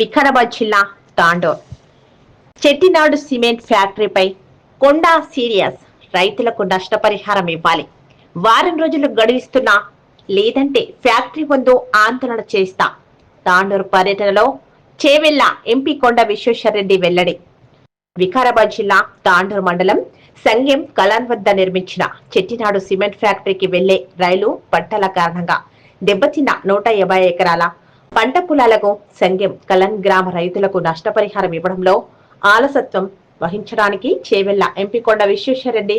వికారాబాద్ జిల్లా తాండూర్. చెట్టినాడు సిమెంట్ ఫ్యాక్టరీపై కొండా సీరియస్. రైతులకు నష్టపరిహారం ఇవ్వాలి. వారం రోజులు గడువిస్తున్నా లేదంటే ఫ్యాక్టరీ ముందు ఆందోళన చేస్తా. తాండూరు పర్యటనలో చేవెళ్ళ ఎంపీ కొండ విశ్వేశ్వరరెడ్డి వెల్లడి. వికారాబాద్ జిల్లా తాండూరు మండలం సంగెం కలాన్ వద్ద నిర్మించిన చెట్టినాడు సిమెంట్ ఫ్యాక్టరీకి వెళ్ళే రైలు పట్టాల కారణంగా దెబ్బతిన్న నూట యాభై ఎకరాల పంట పొలాలకు సంగెం కలన్ గ్రామ రైతులకు నష్టపరిహారం ఇవ్వడంలో ఆలసత్వం వహించడానికి చేవెళ్ళ ఎంపికొండ విశ్వేశ్వరరెడ్డి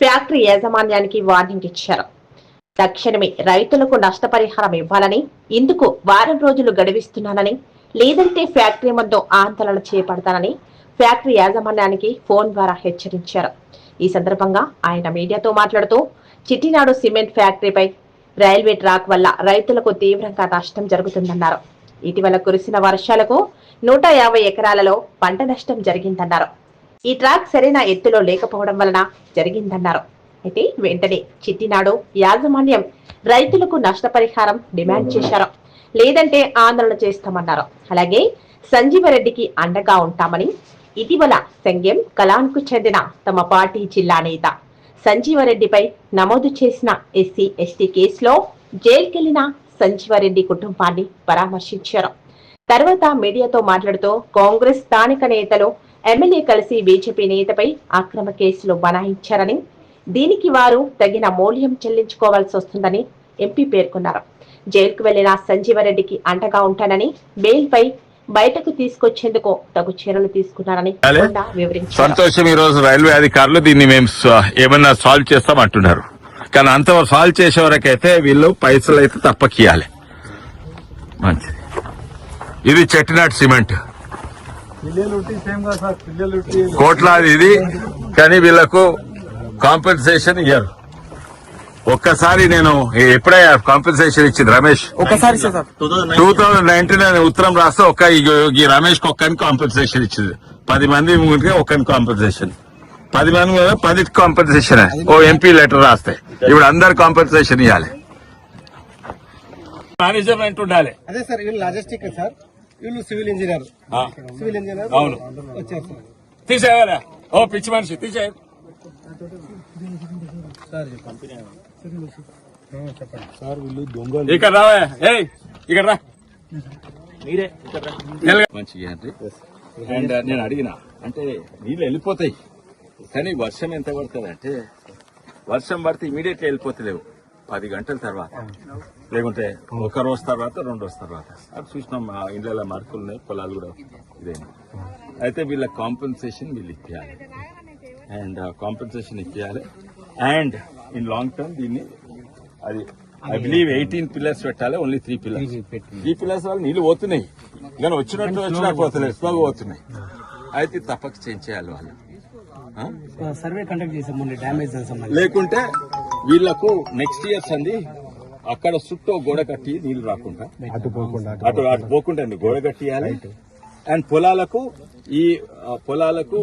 ఫ్యాక్టరీ యాజమాన్యానికి వార్నింగ్ ఇచ్చారు. తక్షణమే రైతులకు నష్టపరిహారం ఇవ్వాలని ఇందుకు వారం రోజులు గడివిస్తున్నానని లేదంటే ఫ్యాక్టరీ ముందు ఆందోళన చేపడతానని ఫ్యాక్టరీ యాజమాన్యానికి ఫోన్ ద్వారా హెచ్చరించారు. ఈ సందర్భంగా ఆయన మీడియాతో మాట్లాడుతూ చిట్టినాడు సిమెంట్ ఫ్యాక్టరీపై రైల్వే ట్రాక్ వల్ల రైతులకు తీవ్రంగా నష్టం జరుగుతుందన్నారు. ఇటీవల కురిసిన వర్షాలకు నూట యాభై ఎకరాలలో పంట నష్టం జరిగిందన్నారు. ఈ ట్రాక్ సరైన ఎత్తులో లేకపోవడం వలన జరిగిందన్నారు. అయితే వెంటనే చిట్టినాడు యాజమాన్యం రైతులకు నష్టపరిహారం డిమాండ్ చేశారు. లేదంటే ఆందోళన చేస్తామన్నారు. అలాగే సంజీవరెడ్డికి అండగా ఉంటామని ఇటీవల సంఘం కలాన్కు చెందిన తమ పార్టీ జిల్లా నేత సంజీవరెడ్డిపై నమోదు చేసిన ఎస్సీ ఎస్టీ కేసులో జైలుకెళ్ళిన సంజీవరెడ్డి కుటుంబాన్ని పరామర్శించారు. తర్వాత మీడియాతో మాట్లాడుతూ కాంగ్రెస్ స్థానిక నేతలు ఎమ్మెల్యే కలిసి బీజేపీ నేతపై అక్రమ కేసులు బనాయించారని దీనికి వారు తగిన మూల్యం చెల్లించుకోవాల్సి వస్తుందని ఎంపీ పేర్కొన్నారు. జైలుకు వెళ్ళిన సంజీవరెడ్డికి అండగా ఉంటానని బెయిల్పై బయటకు తీసుకొచ్చేందుకు తగు చర్యలు తీసుకున్నారని వివరించారు. సంతోషం ఈ రోజు రైల్వే అధికారులు దీన్ని మేము ఏమన్నా సాల్వ్ చేస్తాం అంటున్నారు. కానీ అంత సాల్వ్ చేసే వరకైతే వీళ్ళు పైసలు అయితే తప్పకియాలి మంచిది. ఇది చెట్టినాట్ సిమెంట్. పిల్లలు సేమ్గా సార్ పిల్లలు కోట్లాది ఇది కానీ వీళ్ళకు కాంపెన్సేషన్ ఇయ్యరు. ఒక్కసారి నేను ఎప్పుడే కాంపెన్సేషన్ ఇచ్చింది రమేష్? ఒకసారి సార్. టూ థౌజండ్ నైన్టీన్ అని ఉత్తరం రాస్తే ఒక్క ఈ- రమేష్ ఒక్కని కాంపెన్సేషన్ ఇచ్చింది. పది మంది ముందుకే ఒక్కని కాంపెన్సేషన్ పది మంది మీద పది కాంపెన్సేషన్ ఓ ఎంపీ లెటర్ రాస్తే. ఇప్పుడు అందరు కాంపెన్సేషన్ ఇవ్వాలి మేనేజ్మెంట్ ఉండాలి. అదే సార్ వీళ్ళు లాజిస్టిక్ సార్. వీళ్ళు సివిల్ ఇంజనీర్ సివిల్ ఇంజనీర్ అవును. వచ్చారు తీసేయాలా? ఓ పిచ్చి మనిషి తీసేయాలి సార్ చెప్పండి. సార్ వీళ్ళు దొంగలు. ఇక్కడ రావా. ఏయ్ ఇక్కడ రా. మీరే మంచిగా అంటే అండ్ నేను అడిగిన అంటే నీళ్ళు వెళ్ళిపోతాయి. కానీ వర్షం ఎంత పడుతుంది అంటే వర్షం పడితే ఇమీడియట్ వెళ్ళిపోతలేవు. పది గంటల తర్వాత. లేకుంటే ఒక రోజు తర్వాత రెండు రోజు తర్వాత. అది చూసినాం మా ఇండ్ల మార్కులు ఉన్నాయి పొలాలు కూడా ఇదేనా. అయితే వీళ్ళ కాంపెన్సేషన్ వీళ్ళు ఇప్పించాలి అండ్ కాంపెన్సేషన్ ఇప్పించాలి అండ్ ఇన్ లాంగ్ టర్మ్ దీన్ని అది ఐ బిలీవ్ ఎయిటీన్ పిల్లర్స్ పెట్టాలి only three pillars three pillars వల్ల నీళ్ళు పోతున్నాయి. కానీ వచ్చినట్టు వచ్చినా పోతలేదు స్లోగా పోతున్నాయి. అయితే తప్పక చేంజ్ చేయాలి వాళ్ళు? సర్వే కండక్ట్ చేసాం మొన్న డ్యామేజ్ లేకుంటే వీళ్ళకు నెక్స్ట్ ఇయర్స్ అంది అక్కడ చుట్టూ గోడ కట్టి నీళ్ళు రాకుండా. అటు పోకుండా అటు అటు పోకుండా అండి గోడ కట్టియాలి. అండ్ పొలాలకు ఈ పొలాలకు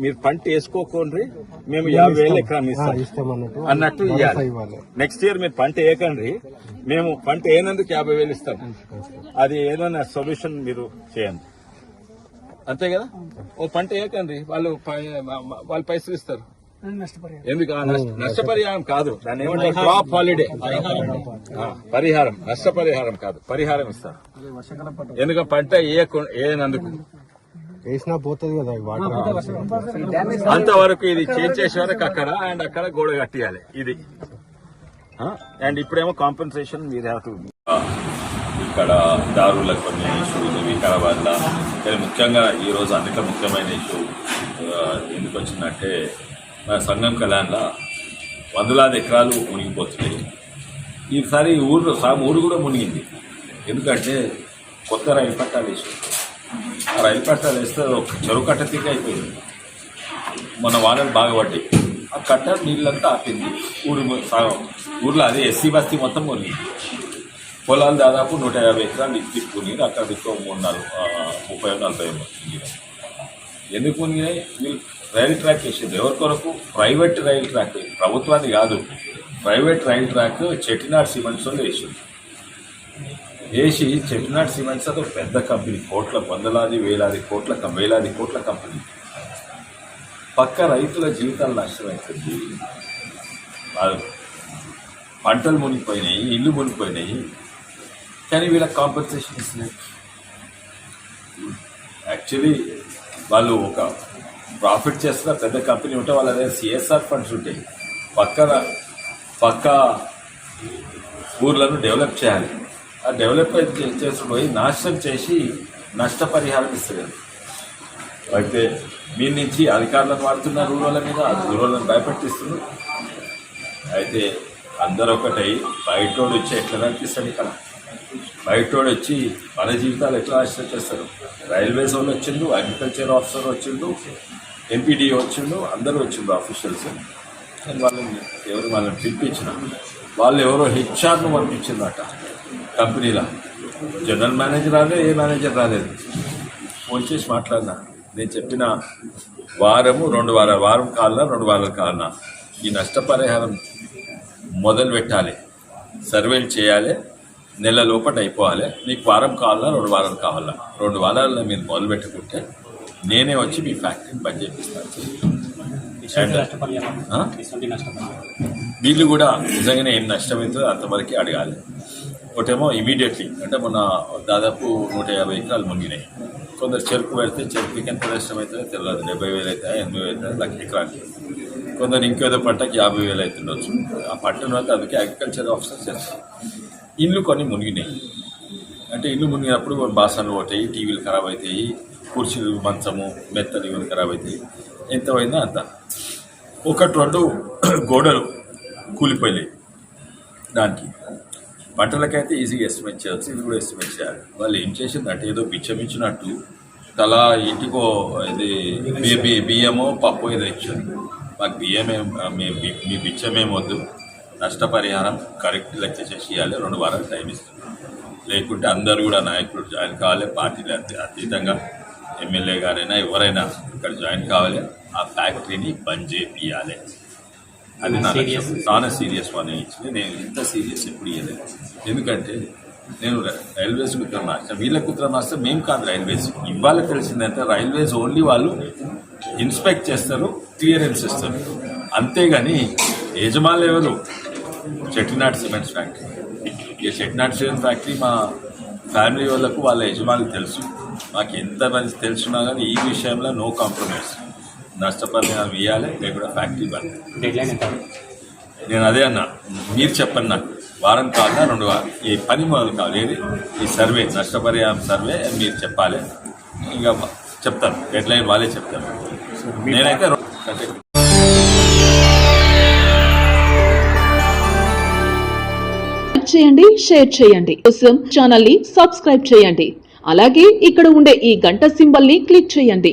మీరు పంట వేసుకోకండి మేము యాభై వేలు ఎకరం ఇస్తాం. అన్నట్టు. నెక్స్ట్ ఇయర్ మీరు పంట వేయకండి మేము పంట వేయనందుకు యాభై వేలు ఇస్తాం. అది ఏదైనా సొల్యూషన్ మీరు చేయండి. అంతే కదా? ఓ పంట వేయకండి వాళ్ళు వాళ్ళు పైసలు ఇస్తారు. నష్టపరిహారం. ఎందుకు? నష్ట- నష్టపరిహారం కాదు. దాన్ని ఏమంటారు? క్రాప్ హాలిడే పరిహారం. నష్టపరిహారం కాదు. పరిహారం ఇస్తారు. ఎందుకంటే పంట వేయకు- వేయనందుకు. వేసినా పోతుంది కదా వాటర్ అంతవరకు ఇది చేంజ్ చేసే వరకు అక్కడ అండ్ అక్కడ గోడ కట్టియాలి ఇది. అండ్ ఇప్పుడేమో కాంపెన్సేషన్ మీరు ఇక్కడ దారుల కొన్ని ఇష్యూస్ వికారాబాద్లో కానీ ముఖ్యంగా ఈ రోజు అన్నిట్లో ముఖ్యమైన ఇష్యూ ఎందుకు వచ్చిందంటే మన సంఘం కళ్యాణ్లో వందలాది ఎకరాలు మునిగిపోతున్నాయి. ఈసారి ఊరు సా- ఊరు కూడా మునిగింది. ఎందుకంటే కొత్త రైలు పట్టాలు ఆ రైలు పట్టాలు వేస్తే ఒక చెరువు కట్ట తీగ అయిపోయింది. మన వానలు బాగా పడ్డాయి. ఆ కట్ట నీళ్ళంతా ఆపింది. ఊరి సగం. ఊర్లో అదే ఎస్సీ బస్తీ మొత్తం మునిగింది పొలాలు దాదాపు నూట యాభై ఎకరాలు తిప్పుకుని అక్కడ ఎక్కువ మూడు నాలుగు ముప్పై నలభై ఎందుకు మునిగినాయి వీళ్ళు రైలు ట్రాక్ వేసింది ఎవరి కొరకు? Private rail track. ప్రభుత్వాన్ని కాదు. Private rail track Chettinad cements వాళ్ళు వేసింది. వేసి చెట్టినాడు సిమెంట్స్ అది ఒక పెద్ద కంపెనీ కోట్ల వందలాది వేలాది కోట్ల వేలాది కోట్ల కంపెనీ. పక్క రైతుల జీవితాలు నష్టమవుతుంది వాళ్ళు పంటలు మునిగిపోయినాయి ఇల్లు మునిగిపోయినాయి కానీ వీళ్ళకి కాంపెన్సేషన్ ఇస్తున్నారు యాక్చువల్లీ వాళ్ళు ఒక ప్రాఫిట్ చేస్తున్న పెద్ద కంపెనీ ఉంటే వాళ్ళ దగ్గర సిఎస్ఆర్ ఫండ్స్ ఉంటాయి. పక్కన పక్క ఊర్లను డెవలప్ చేయాలి. డెవలప్ చేసి పోయి నాశనం చేసి నష్టపరిహారం ఇస్తలేదు. అయితే మీ నుంచి అధికారులను వాడుతున్న రూరల మీద రూరల్ని భయపెట్టిస్తున్నారు అయితే అందరూ ఒకటై బయటోడు వచ్చి ఎట్లా కనిపిస్తాడు ఇక్కడ? బయటోడు వచ్చి మన జీవితాలు ఎట్లా నాశనం చేస్తారు? రైల్వేస్ వాళ్ళు వచ్చిండు అగ్రికల్చర్ ఆఫీసర్ వచ్చిండు ఎంపీడీ వచ్చిండు అందరూ వచ్చిండు ఆఫీషియల్స్. వాళ్ళని ఎవరు వాళ్ళని పిలిపించిన వాళ్ళు ఎవరో హెచ్ఆర్ను పంపించిందట కంపెనీలో జనరల్ మేనేజర్ రాలే ఏ మేనేజర్ రాలేదు. ఫోన్ చేసి మాట్లాడినా. నేను చెప్పిన వారము రెండు వారాలు వారం కాలనా రెండు వారాల కాలనా. ఈ నష్టపరిహారం మొదలు పెట్టాలి. సర్వేలు చేయాలి. నెల లోపట అయిపోవాలి. మీకు వారం కావాలా రెండు వారాలు కావాలా? రెండు వారాల్లో మీరు మొదలు పెట్టుకుంటే నేనే వచ్చి మీ ఫ్యాక్టరీని బంద్ చేపిస్తాను? వీళ్ళు కూడా నిజంగానే ఏం నష్టమవుతుందో అంతవరకు అడగాలి. ఒకటేమో ఇమీడియట్లీ అంటే మొన్న దాదాపు నూట యాభై ఎకరాలు మునిగినాయి. కొందరు చెరుకు పెడితే చెరుకుకి ఎంత నష్టం అవుతుందో తెలియదు డెబ్బై వేలు అవుతాయి ఎనభై వేలు అవుతాయి లక్ష ఎకరానికి. కొందరు ఇంకేదో పంటకి యాభై వేలు అవుతుండొచ్చు. ఆ పంటను అయితే అందుకే అగ్రికల్చర్ ఆఫీసర్ చేస్తారు. ఇల్లు కొన్ని మునిగినాయి. అంటే ఇల్లు మునిగినప్పుడు బాసన్లు పోతాయి టీవీలు ఖరాబ్ అవుతాయి కుర్చీలు మంచము మెత్తలు ఇవన్నీ ఖరాబ్ అవుతాయి ఎంత పోయిందో అంత. ఒకటి రెండు గోడలు కూలిపోయినాయి దానికి. పంటలకైతే ఈజీగా ఎస్టిమేట్ చేయవచ్చు ఇది కూడా ఎస్టిమేట్ చేయాలి. వాళ్ళు ఏం చేసిందంటే ఏదో బిచ్చమిచ్చినట్టు తలా ఇంటికో ఇది బి- బియ్యమో పప్పు ఏదో ఇచ్చింది మాకు బియ్యమే మీ మీ- మీ బిచ్చమేం వద్దు. నష్టపరిహారం కరెక్ట్ లెక్క చేసి ఇవ్వాలి రెండు వారాలు టైం ఇస్తుంది. లేకుంటే అందరూ కూడా నాయకులు జాయిన్ కావాలి. పార్టీలు అతీతంగా ఎమ్మెల్యే గారైనా ఎవరైనా ఇక్కడ జాయిన్ కావాలి. ఆ ఫ్యాక్టరీని బంద్ చేయాలి అది నా లక్ష్యం. చాలా సీరియస్ వన్ ఇచ్చింది. నేను ఇంత సీరియస్ ఎప్పుడు ఇవ్వలేదు ఎందుకంటే నేను రైల్వేస్ ఉత్తరం రాష్ట్రం వీళ్ళకి ఉత్తరం రాస్తే మేము కాదు రైల్వేస్. ఇవాళ తెలిసిందంటే రైల్వేస్ ఓన్లీ వాళ్ళు ఇన్స్పెక్ట్ చేస్తారు క్లియరెన్స్ ఇస్తారు. అంతేగాని యజమానులు ఎవరు? చెట్టినాటి సిమెంట్స్ ఫ్యాక్టరీ. ఈ చెట్టినాటి సిమెంట్ ఫ్యాక్టరీ మా ఫ్యామిలీ వాళ్ళకు వాళ్ళ యజమానులు తెలుసు. మాకు ఎంత మంది తెలుసున్నా కానీ ఈ విషయంలో నో కాంప్రమైజ్. నష్టపరిహారం ఇవ్వాలి లేకుండా ఫ్యాక్టరీ బంద్. డెడ్లైన్ ఎంత? నేను అదే అన్నా. మీరు చెప్పండి నాకు వారం కావాలా రెండు వారం ఈ పని మొదలు కావాలి. ఏది? ఈ సర్వే నష్టపరిహారం సర్వే అని మీరు చెప్పాలి. ఇంకా చెప్తాను. డెడ్ లైన్ వాళ్ళే చెప్తారు. నేనైతే అంటే చేయండి షేర్ చేయండి. కోసం ఛానల్ని సబ్స్క్రైబ్ చేయండి. అలాగే ఇక్కడ ఉండే ఈ గంట సింబల్ని క్లిక్ చేయండి.